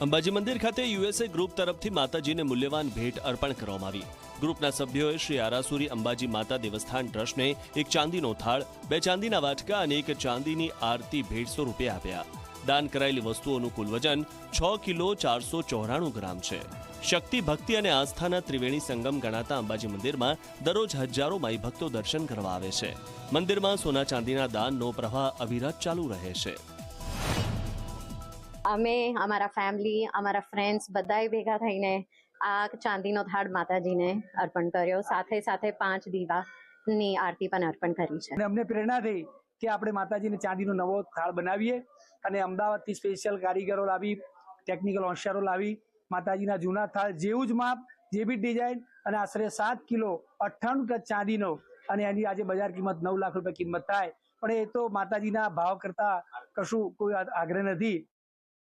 અંબાજી મંદિર ખાતે USA group તરફથી માતાજીને મૂલ્યવાન ભેટ અર્પણ કરવામાં આવી. ગ્રુપના સભ્યોએ શ્રી આરાસુરી અંબાજી માતા દેવસ્થાન ટ્રસ્ટને એક ચાંદીનો થાળ, બે ચાંદીના વાટકા અને એક ચાંદીની આરતી ભેટસો રૂપિયા આપ્યા. દાન કરાયેલી વસ્તુઓનું કુલ વજન છ કિલો ચારસો ચોરાણું ગ્રામ છે. શક્તિ, ભક્તિ અને આસ્થાના ત્રિવેણી સંગમ ગણાતા અંબાજી મંદિરમાં દરરોજ હજારો માઈ ભક્તો દર્શન કરવા આવે છે. મંદિરમાં સોના ચાંદીના દાનનો પ્રવાહ અવિરત ચાલુ રહે છે. અમે, અમારા ફેમિલી અમારા ફ્રેન્ડ્સ બધાએ ભેગા થઈને આ ચાંદીનો થાળ માતાજીને અર્પણ કર્યો. સાથે સાથે પાંચ દીવાની આરતી પણ અર્પણ કરી છે. અને અમને પ્રેરણા થઈ કે આપણે માતાજીને ચાંદીનો નવો થાળ બનાવીએ અને અમદાવાદથી સ્પેશિયલ કારીગરો લાવી ટેકનિકલ હોશિયારો લાવી, માતાજીના જૂના થાળ જેવું જ માપ, જે બી ડિઝાઇન અને આશરે સાત કિલો અઠ્ઠાણું ટચ ચાંદીનો અને એની આજે બજાર કિંમત નવ લાખ રૂપિયા કિંમત થાય. પણ એ તો માતાજીના ભાવ કરતા કશું કોઈ આગ્રહ નથી.